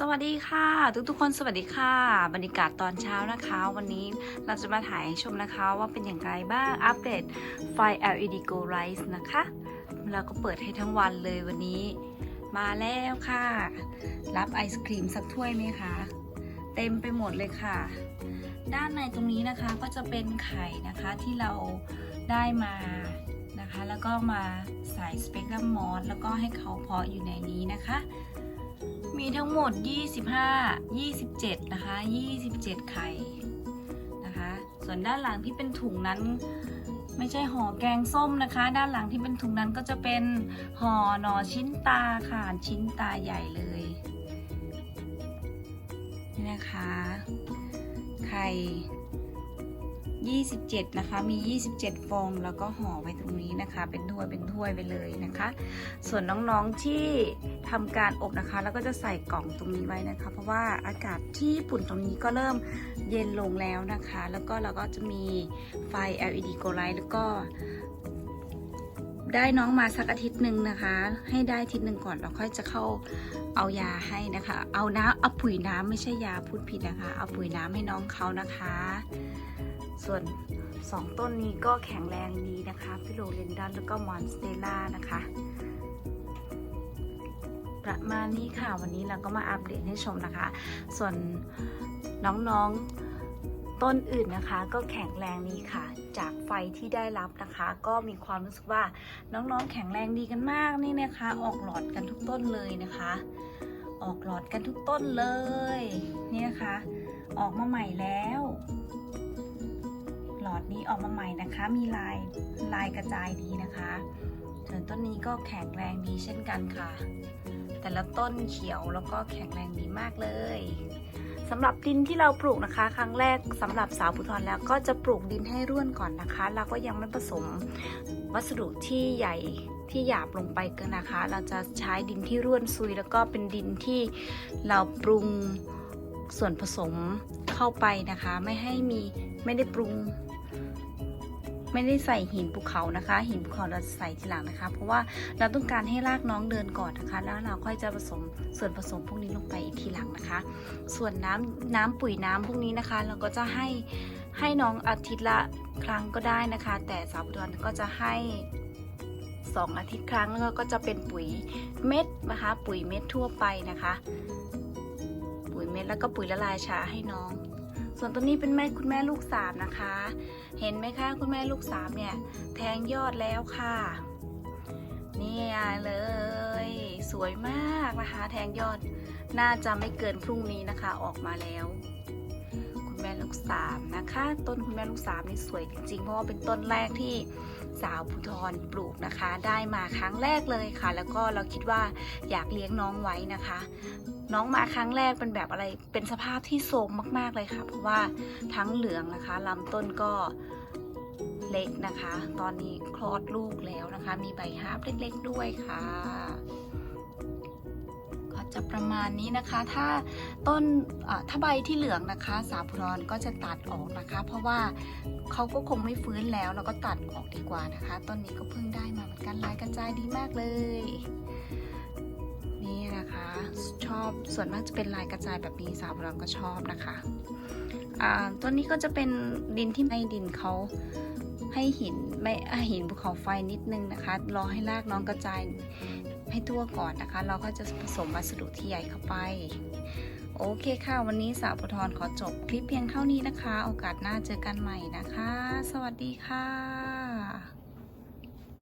สวัสดีค่ะ ทุกๆคนสวัสดีค่ะ บรรยากาศตอนเช้านะคะ วันนี้เราจะมาถ่ายให้ชมนะคะว่าเป็นอย่างไรบ้างอัปเดตไฟ LED Go Rise นะคะเราก็เปิดให้ทั้งวันเลยวันนี้ มาแล้วค่ะ รับไอศครีมสักถ้วยไหมคะ เต็มไปหมดเลยค่ะ ด้านในตรงนี้นะคะก็จะเป็นไข่นะคะที่เราได้มานะคะ แล้วก็มาใส่สเปกตรัมมอสแล้วก็ให้เขาเพาะอยู่ในนี้นะคะ มีทั้งหมด 25 27 นะคะ 27 ไข่นะคะ ส่วนด้านหลังที่เป็นถุงนั้น ไม่ใช่ห่อแกงส้มนะคะ ด้านหลังที่เป็นถุงนั้นก็จะเป็นห่อหนอชิ้นตาค่ะชิ้นตาใหญ่เลยนี่นะคะ ไข่ 27 นะคะ มี 27 ฟอง แล้วก็ห่อไว้ตรงนี้นะคะ เป็นถ้วยเป็นถ้วยไปเลยนะคะ ส่วนน้องๆที่ทำการอบนะคะ แล้วก็จะใส่กล่องตรงนี้ไว้นะคะ เพราะว่าอากาศที่ญี่ปุ่นตรงนี้ก็เริ่มเย็นลงแล้วนะคะ แล้วก็เราก็จะมีไฟ LED Go Light แล้วก็ได้น้องมาสักอาทิตย์หนึ่งนะคะ ให้ได้อาทิตย์หนึ่งก่อนเราค่อยจะเข้าเอายาให้นะคะ เอาน้ำเอาปุ๋ยน้ำไม่ใช่ยาพูดผิดนะคะ เอาปุ๋ยน้ำให้น้องเขานะคะ ส่วนสองต้นนี้ก็แข็งแรงดีนะคะฟิโลเรนดันแล้วก็มอนสเตล่านะคะ ประมาณนี้ค่ะวันนี้เราก็มาอัปเดตให้ชมนะคะ ส่วนน้องๆต้นอื่นนะคะ ก็แข็งแรงดีค่ะ จากไฟที่ได้รับนะคะ ก็มีความรู้สึกว่าน้องๆแข็งแรงดีกันมากนี่นะคะ ออกหลอดกันทุกต้นเลยนะคะ ออกหลอดกันทุกต้นเลยนี่นะคะ ออกมาใหม่แล้ว อดนี้ออกมาใหม่นะคะ มีลายลายกระจายดีนะคะส่วนต้นนี้ก็แข็งแรงดีเช่นกันค่ะ แต่ละต้นเขียวแล้วก็แข็งแรงดีมากเลยสำหรับดินที่เราปลูกนะคะ ครั้งแรกสำหรับสาวผู้ทอนแล้วก็จะปลูกดินให้ร่วนก่อนนะคะแล้วก็ยังไม่ผสมวัสดุที่ใหญ่ที่หยาบลงไปกันนะคะ เราจะใช้ดินที่ร่วนซุย แล้วก็เป็นดินที่เราปรุงส่วนผสม เข้าไปนะคะ ไม่ให้มีไม่ได้ปรุง ไม่ได้ใส่หินภูเขานะคะ หินภูเขาเราจะใส่ทีหลังนะคะ เพราะว่าเราต้องการให้รากน้องเดินก่อนนะคะ แล้วเราค่อยจะผสมส่วนผสมพวกนี้ลงไปอีกทีหลังนะคะ ส่วนน้ำน้ำปุ๋ยน้ำพวกนี้นะคะ เราก็จะให้ให้น้องอาทิตย์ละครั้งก็ได้นะคะ แต่สาวดอนก็จะให้สองอาทิตย์ครั้งแล้วก็จะเป็นปุ๋ยเม็ดนะคะ ปุ๋ยเม็ดทั่วไปนะคะ ปุ๋ยเม็ดแล้วก็ปุ๋ยละลายชาให้น้อง ส่วนตัวนี้เป็นแม่คุณแม่ลูกสามนะคะ เห็นไหมคะคุณแม่ลูกสามเนี่ย แทงยอดแล้วค่ะเนี่ยเลย สวยมากนะคะ แทงยอดน่าจะไม่เกินพรุ่งนี้นะคะออกมาแล้ว แม่ลูกสามนะคะ ต้นคุณแม่ลูกสามนี่สวยจริงๆ เพราะว่าเป็นต้นแรกที่สาวภูทรปลูกนะคะ ได้มาครั้งแรกเลยค่ะ แล้วก็เราคิดว่าอยากเลี้ยงน้องไว้นะคะ น้องมาครั้งแรกเป็นแบบอะไรเป็นสภาพที่โทรมมากๆเลยค่ะ เพราะว่าทั้งเหลืองนะคะลำต้นก็เล็กนะคะ ตอนนี้คลอดลูกแล้วนะคะ มีใบฮาบเล็กๆด้วยค่ะ จะประมาณนี้นะคะ ถ้าต้นถ้าใบที่เหลืองนะคะ สาพุรอนก็จะตัดออกนะคะ เพราะว่าเขาก็คงไม่ฟื้นแล้วเราก็ตัดออกดีกว่านะคะ ต้นนี้ก็เพิ่งได้มาเหมือนกันลายกระจายดีมากเลย นี่นะคะชอบส่วนมากจะเป็นลายกระจายแบบนี้สาวเราก็ชอบนะคะตัวนี้ก็จะเป็นดินที่ให้ดินเขาให้หินไม่หินภูเขาไฟนิดนึงนะคะ รอให้รากน้องกระจาย ให้ทั่วก่อนนะคะ เราก็จะผสมวัสดุที่ใหญ่เข้าไป โอเคค่ะ วันนี้สาวปทรขอจบคลิปเพียงเท่านี้นะคะ โอกาสหน้าเจอกันใหม่นะคะ สวัสดีค่ะ